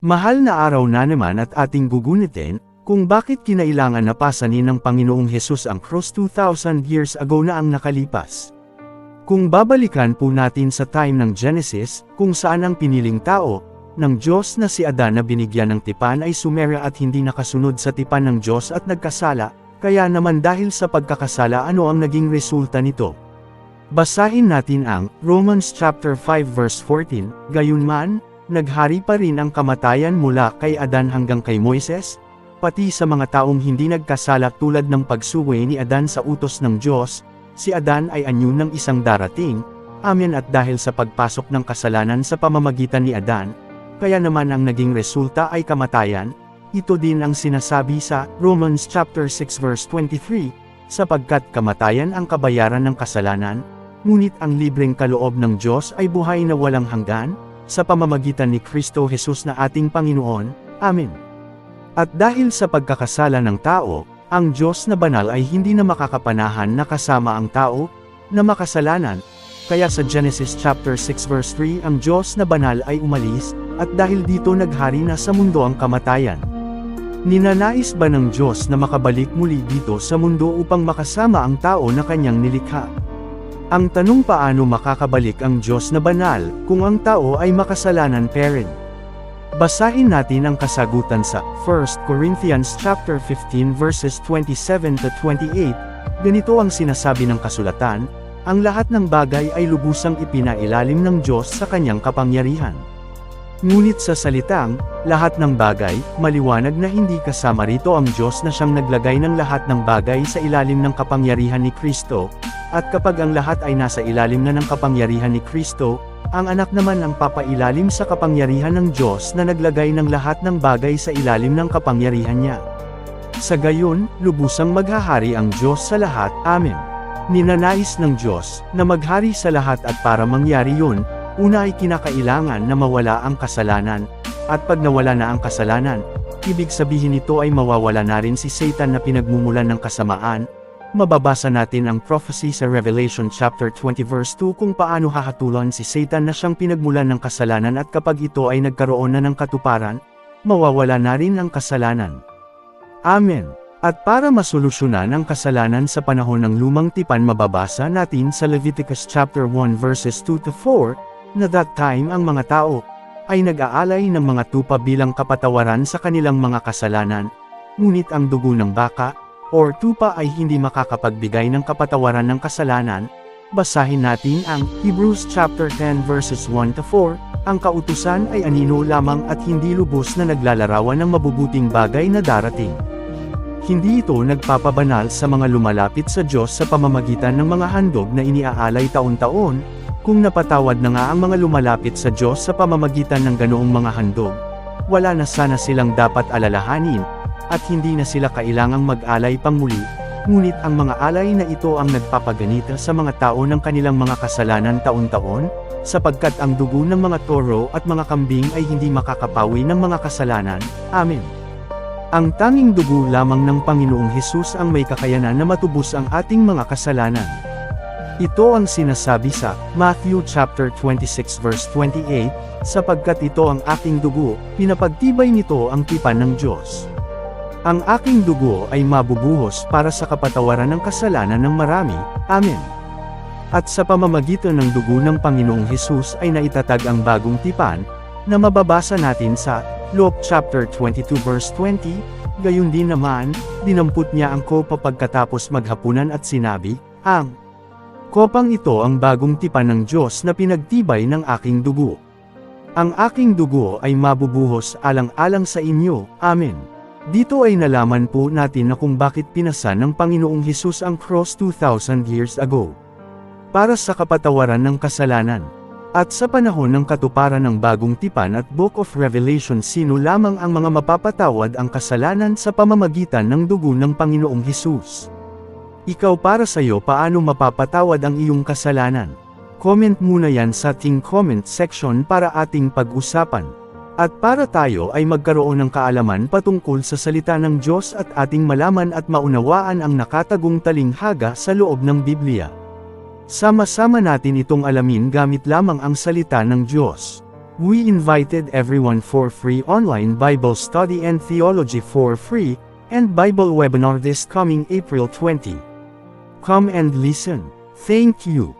Mahal na araw na naman at ating gugunitin, kung bakit kinailangan na pasanin ng Panginoong Hesus ang cross 2,000 years ago na ang nakalipas. Kung babalikan po natin sa time ng Genesis, kung saan ang piniling tao, ng Diyos na si Adan na binigyan ng tipan ay sumera at hindi nakasunod sa tipan ng Diyos at nagkasala, kaya naman dahil sa pagkakasala ano ang naging resulta nito. Basahin natin ang Romans chapter 5 verse 14, Gayunman, naghari pa rin ang kamatayan mula kay Adan hanggang kay Moises, pati sa mga taong hindi nagkasala tulad ng pagsuway ni Adan sa utos ng Diyos, si Adan ay anyo ng isang darating, amen at dahil sa pagpasok ng kasalanan sa pamamagitan ni Adan, kaya naman ang naging resulta ay kamatayan, ito din ang sinasabi sa Romans chapter 6 verse 23, sapagkat kamatayan ang kabayaran ng kasalanan, ngunit ang libreng kaloob ng Diyos ay buhay na walang hanggan, sa pamamagitan ni Kristo Jesus na ating Panginoon, Amen. At dahil sa pagkakasala ng tao, ang Diyos na banal ay hindi na makakapanahan na kasama ang tao, na makasalanan, kaya sa Genesis chapter 6 verse 3 ang Diyos na banal ay umalis, at dahil dito naghari na sa mundo ang kamatayan. Ninanais ba ng Diyos na makabalik muli dito sa mundo upang makasama ang tao na kanyang nilikha? Ang tanong paano makakabalik ang Diyos na banal, kung ang tao ay makasalanan pa rin? Basahin natin ang kasagutan sa 1 Corinthians chapter 15 verses 27 to 28. Ganito ang sinasabi ng kasulatan, ang lahat ng bagay ay lubusang ipinailalim ng Diyos sa kanyang kapangyarihan. Ngunit sa salitang, lahat ng bagay, maliwanag na hindi kasama rito ang Diyos na siyang naglagay ng lahat ng bagay sa ilalim ng kapangyarihan ni Kristo, at kapag ang lahat ay nasa ilalim na ng kapangyarihan ni Kristo, ang anak naman ang papailalim sa kapangyarihan ng Diyos na naglagay ng lahat ng bagay sa ilalim ng kapangyarihan niya. Sa gayon, lubusang maghahari ang Diyos sa lahat, Amen. Ninanais ng Diyos, na maghari sa lahat at para mangyari yun, una ay kinakailangan na mawala ang kasalanan, at pag nawala na ang kasalanan, ibig sabihin nito ay mawawala na rin si Satan na pinagmumulan ng kasamaan, Mababasa natin ang prophecy sa Revelation chapter 20 verse 2 kung paano hahatulan si Satan na siyang pinagmulan ng kasalanan at kapag ito ay nagkaroon na ng katuparan, mawawala na rin ang kasalanan. Amen. At para masolusyonan ang kasalanan sa panahon ng lumang tipan mababasa natin sa Leviticus chapter 1 verses 2 to 4, na that time ang mga tao, ay nag-aalay ng mga tupa bilang kapatawaran sa kanilang mga kasalanan, ngunit ang dugo ng baka, or tupa ay hindi makakapagbigay ng kapatawaran ng kasalanan, basahin natin ang Hebrews chapter 10 verses 1 to 4, ang kautusan ay anino lamang at hindi lubos na naglalarawan ng mabubuting bagay na darating. Hindi ito nagpapabanal sa mga lumalapit sa Diyos sa pamamagitan ng mga handog na iniaalay taon-taon, kung napatawad na nga ang mga lumalapit sa Diyos sa pamamagitan ng ganoong mga handog, wala na sana silang dapat alalahanin, at hindi na sila kailangang mag-alay pang muli, ngunit ang mga alay na ito ang nagpapaganita sa mga tao ng kanilang mga kasalanan taon-taon, sapagkat ang dugo ng mga toro at mga kambing ay hindi makakapawi ng mga kasalanan. Amen. Ang tanging dugo lamang ng Panginoong Hesus ang may kakayanan na matubos ang ating mga kasalanan. Ito ang sinasabi sa Matthew chapter 26 verse 28, sapagkat ito ang aking dugo, pinapagtibay nito ang tipan ng Diyos. Ang aking dugo ay mabubuhos para sa kapatawaran ng kasalanan ng marami. Amen. At sa pamamagitan ng dugo ng Panginoong Hesus ay naitatag ang bagong tipan, na mababasa natin sa Luke chapter 22 verse 20, gayon din naman, dinampot niya ang kopa pagkatapos maghapunan at sinabi, ang kopang ito ang bagong tipan ng Diyos na pinagtibay ng aking dugo. Ang aking dugo ay mabubuhos alang-alang sa inyo, Amen. Dito ay nalaman po natin na kung bakit pinasan ng Panginoong Hesus ang cross 2,000 years ago. Para sa kapatawaran ng kasalanan. At sa panahon ng katuparan ng bagong tipan at Book of Revelation sino lamang ang mga mapapatawad ang kasalanan sa pamamagitan ng dugo ng Panginoong Hesus. Ikaw para sa iyo paano mapapatawad ang iyong kasalanan? Comment muna yan sa ating comment section para ating pag-usapan. At para tayo ay magkaroon ng kaalaman patungkol sa salita ng Diyos at ating malaman at maunawaan ang nakatagong talinghaga sa loob ng Biblia. Sama-sama natin itong alamin gamit lamang ang salita ng Diyos. We invited everyone for free online Bible study and theology for free, and Bible webinar this coming April 20. Come and listen. Thank you.